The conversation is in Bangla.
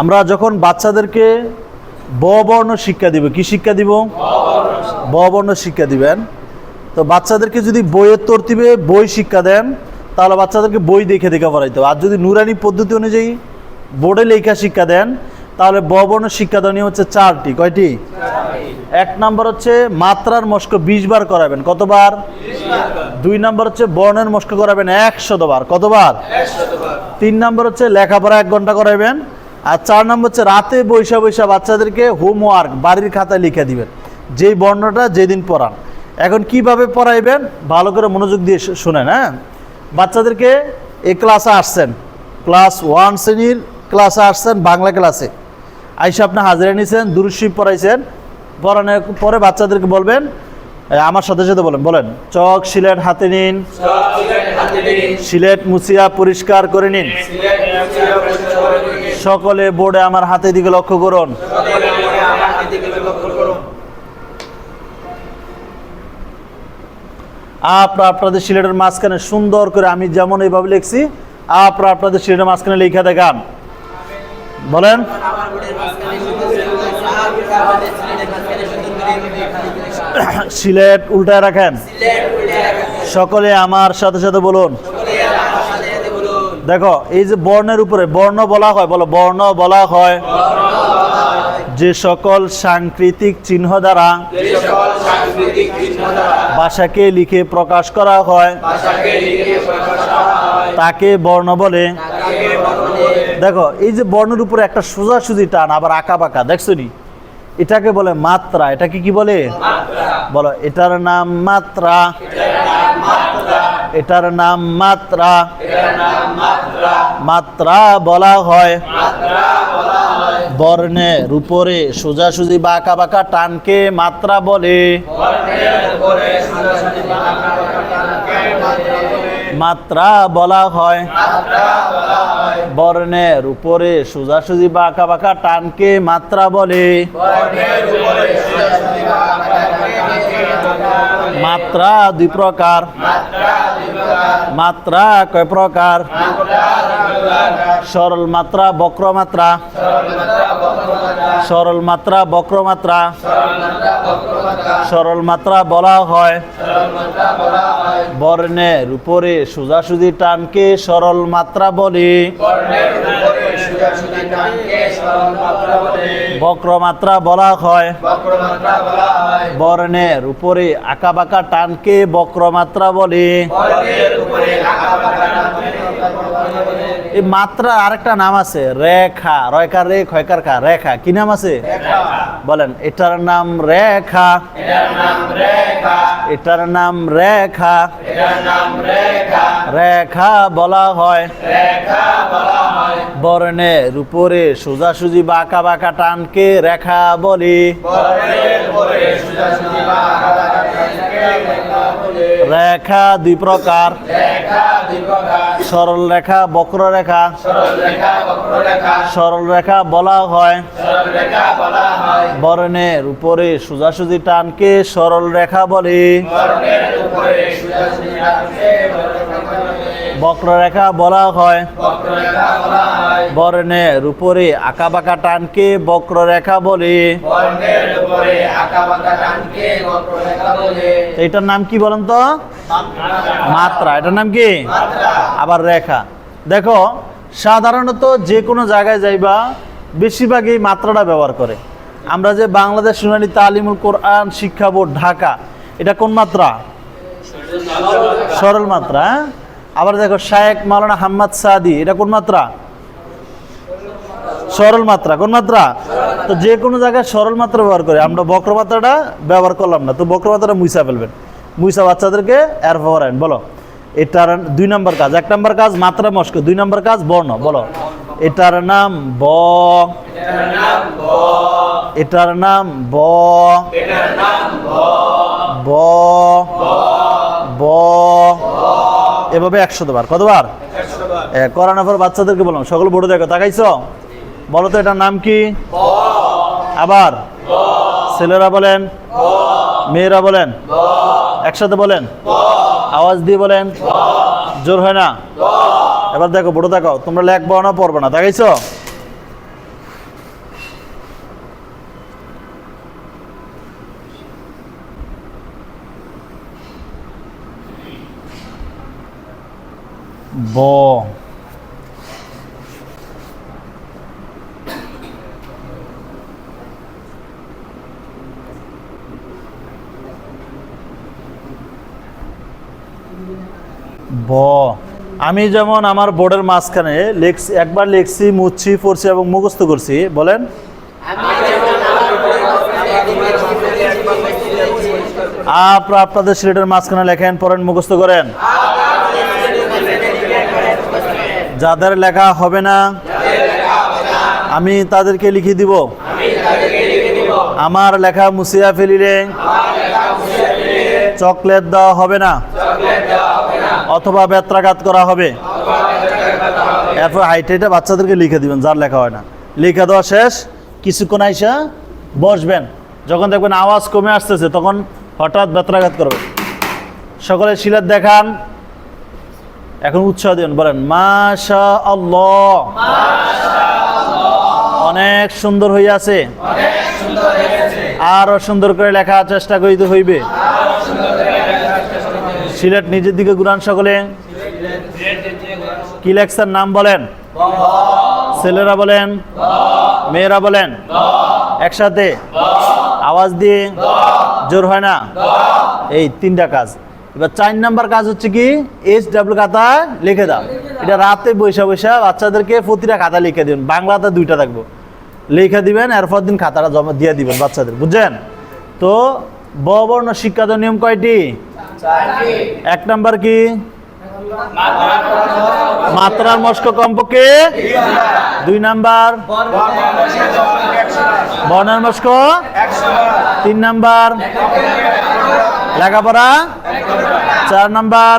আমরা যখন বাচ্চাদেরকে ব বর্ণ শিক্ষা দিব কি শিক্ষা দিব? ব বর্ণ শিক্ষা দিবেন। তো বাচ্চাদেরকে যদি বইয়ের তরতিবে বই শিক্ষা দেন তাহলে বাচ্চাদেরকে বই দেখে দেখে পড়াইতে হবে। আর যদি নুরানি পদ্ধতি অনুযায়ী বোর্ডে লেখা শিক্ষা দেন তাহলে ব বর্ণ শিক্ষা দেওয়া হচ্ছে চারটি। কয়টি? এক নম্বর হচ্ছে মাত্রার মস্ক বিশ বার করাবেন। কতবার? দুই নম্বর হচ্ছে বর্ণের মস্ক করাবেন একশতবার কতবার? তিন নম্বর হচ্ছে লেখাপড়া এক ঘণ্টা করাবেন আর চার নম্বর হচ্ছে রাতে বৈশা বৈশা বাচ্চাদেরকে হোমওয়ার্ক বাড়ির খাতায় লিখে দিবেন। যেই বর্ণটা যেদিন পড়ান। এখন কীভাবে পড়াইবেন? ভালো করে মনোযোগ দিয়ে শুনেন হ্যাঁ? বাচ্চাদেরকে এ ক্লাসে আসছেন। ক্লাস ওয়ান শ্রেণির ক্লাসে আসছেন বাংলা ক্লাসে। আইসা আপনি হাজিরা নিয়েছেন দুরুশিব পড়াইছেন। পড়ানোর পরে বাচ্চাদেরকে বলবেন আমার সাথে সাথে বলেন বলেন চক সিলেট হাতে নিন। সিলেট মুছিয়া পরিষ্কার করে নিন। সকলে বোর্ডে আমার হাতে দিকে লক্ষ্য করুন। আপনারা আপনাদের সিলেটের মাঝখানে সুন্দর করে আমি যেমন এইভাবে লিখছি আপনারা আপনাদের সিলেটের মাঝখানে লেখা দেখান। বলেন? সিলেট উল্টায় রাখেন। সকলে আমার সাথে সাথে বলুন। দেখো, এই যে বর্ণের উপরে, বর্ণ বলা হয়, বলো, বর্ণ বলা হয়। যে সকল সাংকৃতিক চিহ্ন দ্বারা ভাষাকে লিখে প্রকাশ করা হয়, তাকে বর্ণ বলে। দেখো, এই যে বর্ণের উপরে একটা সোজাসুজি টান, আবার আঁকা বাঁকা, দেখছ নি? এটাকে বলে মাত্রা, এটাকে কি বলে? বলো, এটার নাম মাত্রা। এটার নাম মাত্রা। মাত্রা বলা হয়। বর্ণের উপরে সোজাসুজি বা আঁকা বাঁকা টানকে মাত্রা বলে। মাত্রা বলা হয়। বর্ণের উপরে সোজাসুজি বা আঁকা বাঁকা টানকে মাত্রা বলে। মাত্রা দুই প্রকার। মাত্রা কয় প্রকার? সরল মাত্রা, বক্র মাত্রা। সরল মাত্রা, বক্র মাত্রা। সরল মাত্রা বলা হয়। বর্ণের উপরে সোজাসুজি টানকে সরল মাত্রা বলে। বক্র মাত্রা বলা হয়। বর্ণের উপরে আঁকা বাঁকা টানকে বক্র মাত্রা বলে এই মাত্রা আরেকটা নাম আছে রেখা। রয়কার রে খয়কার খা রেখা। কি নাম আছে? বলেন এটার নাম রেখা। এটার নাম রেখা। রেখা। বলা হয়। বর্ণের উপরে সোজাসুজি বাঁকা বাঁকা টানকে রেখা বলি। রেখা দুই প্রকার। সরল রেখা বক্র রেখা। সরল রেখা বলা হয়। বর্ণের উপরে সোজাসুজি টানকে সরল রেখা বলে। বক্ররেখা বলা হয়। বর্ণের উপরে আঁকা বাঁকা টানকে বক্ররেখা বলে। এটার নাম কি বলেন তো? মাত্রা। এটার নাম কি? আবার রেখা। দেখো সাধারণত যে কোনো জায়গায় যাইবা বেশিরভাগ এই মাত্রাটা ব্যবহার করে। আমরা যে বাংলাদেশ শুনানি তালিমুল কোরআন শিক্ষা বোর্ড ঢাকা এটা কোন মাত্রা? সরল মাত্রা। হ্যাঁ? আবার দেখো শায়েক মাওলানা হাম্মাদ সাদি এটা কোন মাত্রা? সরল মাত্রা। কোন মাত্রা? তো যে কোনো জায়গায় সরল মাত্রা ব্যবহার করে। আমরা বক্র মাত্রাটা ব্যবহার করলাম না। তো বক্রমাত্রাটা মুইসা ফেলবেন। মুইসা বাচ্চাদেরকে এর ফরাইন বলো। এটার দুই নম্বর কাজ। এক নম্বর কাজ মাত্রা মস্ক। দুই নম্বর কাজ বর্ণ বলো। এটার নাম ব। এটার নাম ব। ব। ব। এভাবে একশো বার কতবার করানোর পর বাচ্চাদেরকে বললাম সকল বোর্ডে দেখো তাকাইছো? বলো তো এটার নাম কি? আবার। ছেলেরা বলেন। মেয়েরা বলেন। একসাথে বলেন। আওয়াজ দিয়ে বলেন। জোর হয় না? এবার দেখো, বড় দেখো তোমরা লেখবো না, পড়বে না। দেখাইছো? ব। ব। আমি যেমন আমার বোর্ডের মাঝখানে লেখছি, একবার লিখছি, মুচ্ছি, পড়ছি এবং মুখস্থ করছি, বলেন। আপনারা আপনাদের সিলেটের মাঝখানে লেখেন, পড়েন, মুখস্থ করেন। যাদের লেখা হবে না, আমি তাদেরকে লিখে দিব। আমার লেখা মুছিয়া ফেলিলে চকলেট দেওয়া হবে না। অথবা বেত্রাঘাত করা হবে। এরপর হাইটাইটা বাচ্চাদেরকে লিখে দিবেন, যার লেখা হয় না। লিখে দেওয়া শেষ। কিছুক্ষণ আইসা বসবেন। যখন দেখবেন আওয়াজ কমে আসতেছে, তখন হঠাৎ বেত্রাঘাত করবে। সকলে শিলার দেখান। এখন উৎসাহ দিন বলেন মাশা আল্লাহ অনেক সুন্দর হইয়াছে। আরও সুন্দর করে লেখার চেষ্টা করিতে হইবে। সিলেট নিজের দিকে গুরান সকলে। কি লেখছেন? নাম বলেন। ছেলেরা বলেন। মেয়েরা বলেন। একসাথে। আওয়াজ দিয়ে জোর হয় না? এই তিনটা কাজ। এবার চার নাম্বার কাজ হচ্ছে কি? এইচ ডাব্লিউ খাতা লিখে দাও। এটা রাতে বৈশা বৈশা বাচ্চাদেরকে প্রতিটা খাতা লিখে দিবেন। বাংলাতে দুইটা থাকব। লিখে দিবেন, এরপর দিন খাতাটা জমা দিয়ে দিবেন বাচ্চাদের। বুঝছেন? তো ব বর্ণ শিক্ষার নিয়ম কয়টি? এক নাম্বার কি? মাত্রার মস্ক কমপক্ষে দুই নাম্বার। বর্ণার মস্ক তিন নাম্বার। লেখাপড়া চার নাম্বার।